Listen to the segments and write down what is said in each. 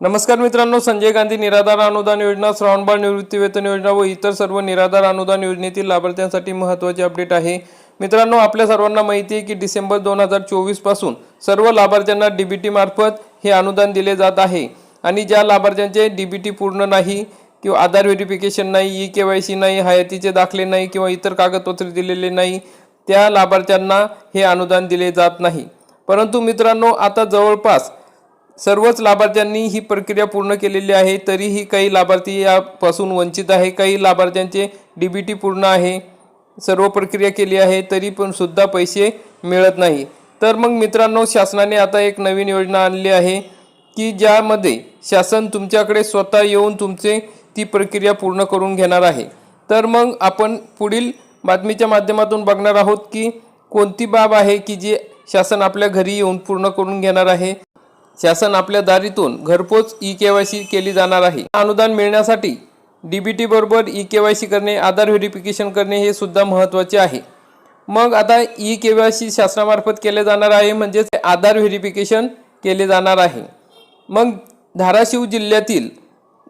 नमस्कार मित्रांनो संजय गांधी निराधार अनुदान योजना श्रावणबाळ निवृत्ती वेतन योजना व इतर सर्व निराधार अनुदान योजनेतील लाभार्थ्यांसाठी महत्त्वाचे अपडेट आहे. मित्रांनो आपल्या सर्वांना माहिती आहे की डिसेंबर दोन हजार चोवीसपासून सर्व लाभार्थ्यांना डी बी मार्फत हे अनुदान दिले जात आहे आणि ज्या लाभार्थ्यांचे डी बी टी पूर्ण नाही किंवा आधार व्हेरिफिकेशन नाही ई के वाय सी नाही हयातीचे दाखले नाही किंवा इतर कागदपत्रे दिलेले नाही त्या लाभार्थ्यांना हे अनुदान दिले जात नाही. परंतु मित्रांनो आता जवळपास सर्वच लाभार्थ्यांनी ही प्रक्रिया पूर्ण केलेली आहे तरीही काही लाभार्थी यापासून वंचित आहे काही लाभार्थ्यांचे डी बी टी पूर्ण आहे सर्व प्रक्रिया केली आहे तरी पण सुद्धा पैसे मिळत नाही. तर मग मित्रांनो शासनाने आता एक नवीन योजना आणली आहे की ज्यामध्ये शासन तुमच्याकडे स्वतः येऊन तुमचे ती प्रक्रिया पूर्ण करून घेणार आहे. तर मग आपण पुढील बातमीच्या माध्यमातून बघणार आहोत की कोणती बाब आहे की जी शासन आपल्या घरी येऊन पूर्ण करून घेणार आहे. शासन आपल्या दारीतून घरपोच ई के वाय सी केली जाणार आहे. अनुदान मिळण्यासाठी डीबीटी बरोबर ई के वाय सी करणे आधार व्हेरिफिकेशन करणे हे सुद्धा महत्त्वाचे आहे. मग आता ई के वाय सी शासनामार्फत केले जाणार आहे म्हणजेच आधार व्हेरिफिकेशन केले जाणार आहे. मग धाराशिव जिल्ह्यातील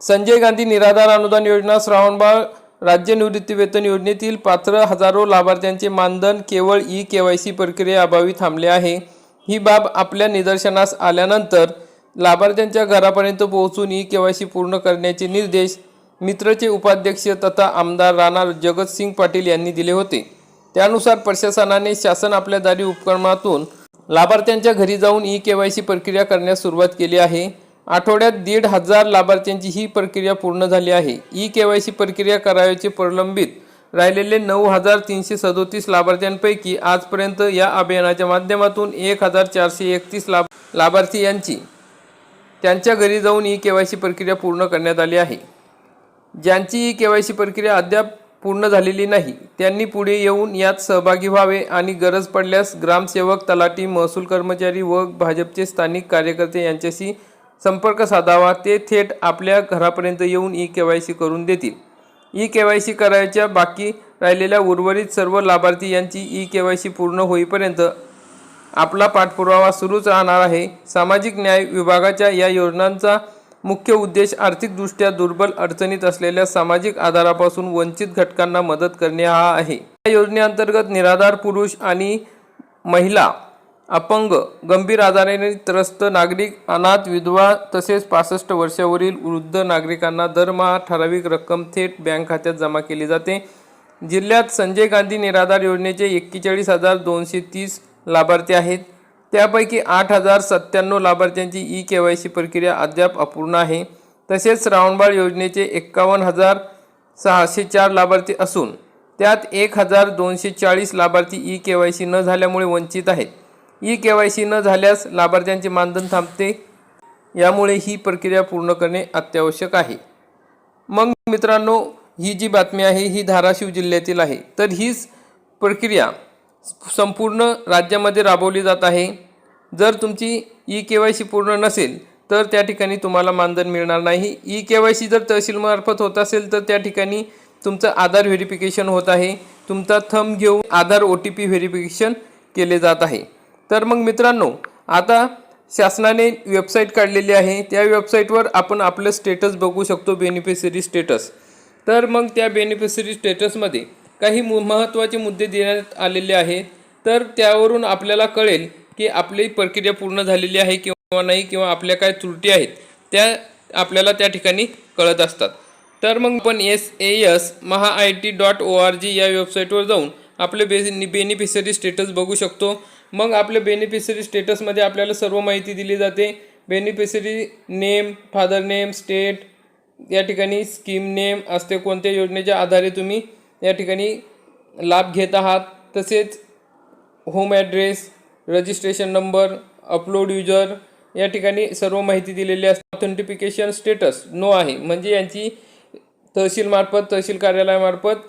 संजय गांधी निराधार अनुदान योजना श्रावणबाळ राज्य निवृत्ती वेतन योजनेतील पात्र हजारो लाभार्थ्यांचे मानधन केवळ ई के वाय सी प्रक्रियेअभावी थांबले आहे. ही बाब आपल्या निदर्शनास आल्यानंतर लाभार्थ्यांच्या घरापर्यंत पोहोचून ई के पूर्ण करण्याचे निर्देश मित्रचे उपाध्यक्ष तथा आमदार राणा जगतसिंग पाटील यांनी दिले होते. त्यानुसार प्रशासनाने शासन आपल्या दारी उपक्रमातून लाभार्थ्यांच्या घरी जाऊन ई के वाय सी प्रक्रिया करण्यास सुरुवात केली आहे. आठवड्यात दीड हजार लाभार्थ्यांची ही प्रक्रिया पूर्ण झाली आहे. ई के वाय सी प्रक्रिया करावयाचे प्रलंबित राहिलेले नऊ हजार तीनशे सदोतीस लाभार्थ्यांपैकी आजपर्यंत या अभियानाच्या माध्यमातून एक हजार चारशे एकतीस लाभ लाभार्थी यांची त्यांच्या घरी जाऊन ई के वाय सी प्रक्रिया पूर्ण करण्यात आली आहे. ज्यांची ई के वाय सी प्रक्रिया अद्याप पूर्ण झालेली नाही त्यांनी पुढे येऊन यात सहभागी व्हावे आणि गरज पडल्यास ग्रामसेवक तलाठी महसूल कर्मचारी व भाजपचे स्थानिक कार्यकर्ते यांच्याशी संपर्क साधावा. ते थेट आपल्या घरापर्यंत येऊन ई के वाय सी करून देतील. ई के वाय सी करायच्या बाकी राहिलेल्या उर्वरित सर्व लाभार्थी यांची ई के वाय सी पूर्ण होईपर्यंत आपला पाठपुरावा सुरूच राहणार आहे. सामाजिक न्याय विभागाच्या या योजनांचा मुख्य उद्देश आर्थिकदृष्ट्या दुर्बल अडचणीत असलेल्या सामाजिक आधारापासून वंचित घटकांना मदत करणे हा आहे. या योजनेअंतर्गत निराधार पुरुष आणि महिला अपंग गंभीर आजाराने त्रस्त नागरिक अनाथ विधवा तसेच पासष्ट वर्षावरील वृद्ध नागरिकांना दरमहा ठराविक रक्कम थेट बँक खात्यात जमा केली जाते. जिल्ह्यात संजय गांधी निराधार योजनेचे एक्केचाळीस हजार दोनशे तीस लाभार्थी आहेत. त्यापैकी आठ हजार सत्त्याण्णव लाभार्थ्यांची ई के वाय सी प्रक्रिया अद्याप अपूर्ण आहे. तसेच श्रावणबाळ योजनेचे एक्कावन्न हजार सहाशे चार लाभार्थी असून त्यात एक हजार दोनशे चाळीस लाभार्थी ई के वाय सी न झाल्यामुळे वंचित आहेत. ई के वाय सी न झाल्यास लाभार्थ्यांचे मानधन थांबते. यामुळे ही प्रक्रिया पूर्ण करणे अत्यावश्यक आहे. मग मित्रांनो ही जी बातमी आहे ही धाराशिव जिल्ह्यातील आहे. तर हीच प्रक्रिया संपूर्ण राज्यामध्ये राबवली जात आहे. जर तुमची ई के वाय सी पूर्ण नसेल तर त्या ठिकाणी तुम्हाला मानधन मिळणार नाही. ई के वाय सी जर तहसीलमार्फत होत असेल तर त्या ठिकाणी तुमचं आधार व्हेरिफिकेशन होत आहे. तुमचा थंब घेऊन Aadhaar O T P verification केले जात आहे. तर मग मित्रांनो आता शासनाने वेबसाईट काढलेली आहे. त्या वेबसाईटवर आपण आपलं स्टेटस बघू शकतो बेनिफिशरी स्टेटस तर मग त्या बेनिफिशरी स्टेटसमध्ये काही मु महत्त्वाचे मुद्दे देण्यात आलेले आहेत. तर त्यावरून आपल्याला कळेल की आपली प्रक्रिया पूर्ण झालेली आहे किंवा नाही किंवा आपल्या काय त्रुटी आहेत त्या आपल्याला त्या ठिकाणी कळत असतात. तर मग आपण S A S Maha I T dot O R G या वेबसाईटवर जाऊन आपले बे बेनिफिशरी स्टेटस बघू शकतो. मग आपल्या बेनिफिशरी स्टेटसमध्ये आपल्याला सर्व माहिती दिली जाते. Beneficiary name father name state या ठिकाणी स्कीम नेम असते. कोणत्या योजनेच्या आधारे तुम्ही या ठिकाणी लाभ घेत आहात. तसेच home address registration number upload user या ठिकाणी सर्व माहिती दिलेली असते. ऑथेंटिफिकेशन स्टेटस नो आहे. म्हणजे यांची तहसीलमार्फत तहसील कार्यालयामार्फत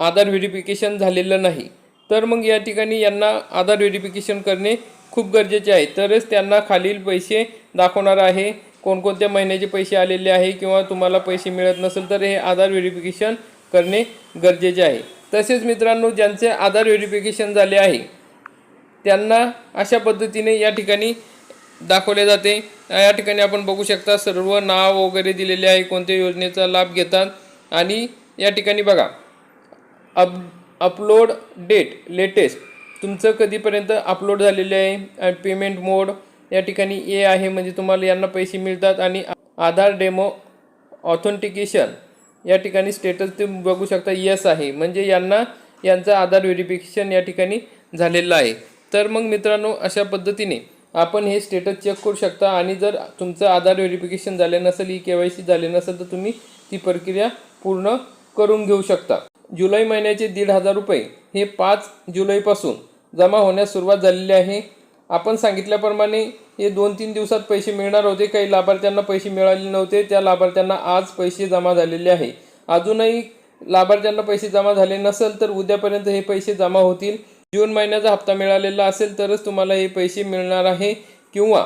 आधार व्हेरिफिकेशन झालेलं नाही. तर मग या ठिकाणी यांना आधार व्हेरिफिकेशन करणे खूप गरजेचे आहे. तरच त्यांना खालील पैसे दाखवणार आहे. कोणकोणत्या महिन्याचे पैसे आलेले आहे किंवा तुम्हाला पैसे मिळत नसेल तर हे आधार व्हेरिफिकेशन करणे गरजेचे आहे. तसेच मित्रांनो ज्यांचे आधार व्हेरिफिकेशन झाले आहे त्यांना अशा पद्धतीने या ठिकाणी दाखवले जाते. या ठिकाणी आपण बघू शकता सर्व नाव वगैरे दिलेले आहे कोणत्या योजनेचा लाभ घेतात. आणि या ठिकाणी बघा अप अपलोड डेट लेटेस्ट तुमचं कधीपर्यंत अपलोड झालेले आहे? पेमेंट मोड या ठिकाणी ए आहे म्हणजे तुम्हाला यांना पैसे मिळतात आणि आधार डेमो ऑथेंटिकेशन या ठिकाणी स्टेटस तुम्ही बघू शकता यस आहे. म्हणजे यांना यांचं आधार व्हेरिफिकेशन या ठिकाणी झालेलं आहे. तर मग मित्रांनो अशा पद्धतीने आपण हे स्टेटस चेक करू शकता आणि जर तुमचं आधार व्हेरिफिकेशन झाले नसेल ई के वाय सी झाले नसेल तर तुम्ही ती प्रक्रिया पूर्ण करून घेऊ शकता. जुलै महिन्याचे दीड हजार रुपये हे पाच जुलैपासून जमा होण्यास सुरुवात झालेली आहे. आपण सांगितल्याप्रमाणे हे दोन तीन दिवसात पैसे मिळणार होते. काही लाभार्थ्यांना पैसे मिळाले नव्हते. त्या लाभार्थ्यांना आज पैसे जमा झालेले आहे. अजूनही लाभार्थ्यांना पैसे जमा झाले नसेल तर उद्यापर्यंत हे पैसे जमा होतील. जून महिन्याचा हप्ता मिळालेला असेल तरच तुम्हाला हे पैसे मिळणार आहे. किंवा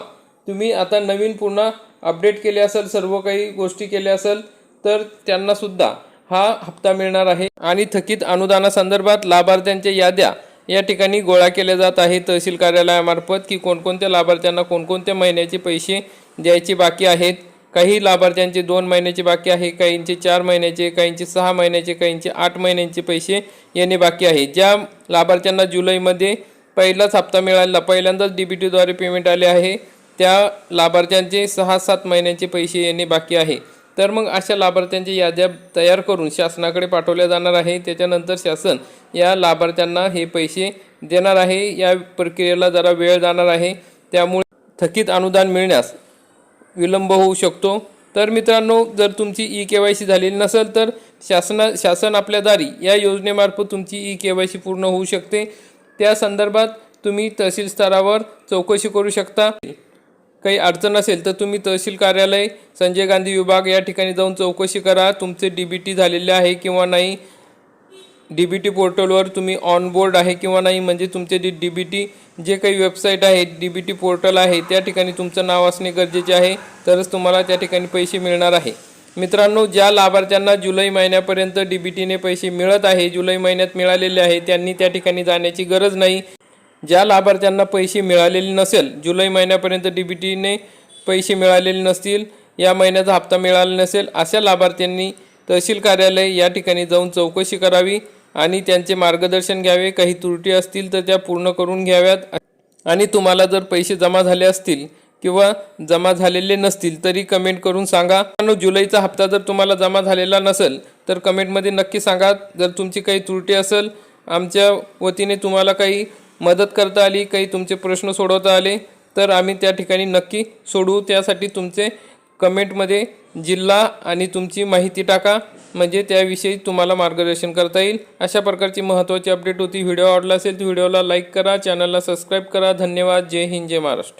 तुम्ही आता नवीन पुन्हा अपडेट केले असेल सर्व काही गोष्टी केल्या असेल तर त्यांनासुद्धा हा हप्ता मिळणार आहे. आणि थकीत अनुदानासंदर्भात लाभार्थ्यांच्या याद्या या ठिकाणी गोळा केल्या जात आहे तहसील कार्यालयामार्फत की कोणकोणत्या लाभार्थ्यांना कोणकोणत्या महिन्याचे पैसे द्यायचे बाकी आहेत? काही लाभार्थ्यांचे दोन महिन्याचे बाकी आहे काहींचे चार महिन्याचे काहींचे सहा महिन्याचे काहींचे आठ महिन्यांचे पैसे येणे बाकी आहे. ज्या लाभार्थ्यांना जुलैमध्ये पहिलाच हप्ता मिळाला पहिल्यांदाच डी बी टीद्वारे पेमेंट आले आहे त्या लाभार्थ्यांचे सहा सात महिन्यांचे पैसे येणे बाकी आहे. तर मग अशा लाभार्थ्यांच्या याद्या तयार करून शासनाकडे पाठवल्या जाणार आहे. त्याच्यानंतर शासन या लाभार्थ्यांना हे पैसे देणार आहे. या प्रक्रियेला जरा वेळ जाणार आहे. त्यामुळे थकीत अनुदान मिळण्यास विलंब होऊ शकतो. तर मित्रांनो जर तुमची ई के वाय सी झालेली नसेल तर शासना शासन आपल्या दारी या योजनेमार्फत तुमची ई के वाय सी पूर्ण होऊ शकते. त्या संदर्भात तुम्ही तहसील स्तरावर चौकशी करू शकता. काही अडचण असेल तर तुम्ही तहसील कार्यालय संजय गांधी विभाग या ठिकाणी जाऊन चौकशी करा. तुमचे डी बी टी झालेले आहे किंवा नाही डी बी टी पोर्टलवर तुम्ही ऑन बोर्ड आहे किंवा नाही म्हणजे तुमचे डी डी बी टी जे काही वेबसाईट आहे डी बी टी पोर्टल आहे त्या ठिकाणी तुमचं नाव असणे गरजेचे आहे. तरच तुम्हाला त्या ठिकाणी पैसे मिळणार आहे. मित्रांनो ज्या लाभार्थ्यांना जुलै महिन्यापर्यंत डी बी टीने पैसे मिळत आहे जुलै महिन्यात मिळालेले आहे त्यांनी त्या ठिकाणी जाण्याची गरज नाही. ज्या लाभार्थ्यांना पैसे मिळालेले नसेल जुलै महिन्यापर्यंत डी बी टीने पैसे मिळालेले नसतील या महिन्याचा हप्ता मिळाला नसेल अशा लाभार्थ्यांनी तहसील कार्यालय या ठिकाणी जाऊन चौकशी करावी आणि त्यांचे मार्गदर्शन घ्यावे. काही त्रुटी असतील तर त्या पूर्ण करून घ्याव्यात. आणि तुम्हाला जर पैसे जमा झाले असतील किंवा जमा झालेले नसतील तरी कमेंट करून सांगा. जुलैचा हप्ता जर तुम्हाला जमा झालेला नसेल तर कमेंटमध्ये नक्की सांगा. जर तुमची काही त्रुटी असेल आमच्या वतीने तुम्हाला काही मदत करता आली काही तुमचे प्रश्न सोडवता आले तर आम्ही त्या ठिकाणी नक्की सोडवू त्यासाठी तुमचे कमेंटमध्ये जिल्हा आणि तुमची माहिती टाका. म्हणजे त्याविषयी तुम्हाला मार्गदर्शन करता येईल. अशा प्रकारची महत्त्वाची अपडेट होती. व्हिडिओ आवडला असेल तर व्हिडिओला लाईक करा चॅनलला सबस्क्राईब करा. धन्यवाद. जय हिंद जय महाराष्ट्र.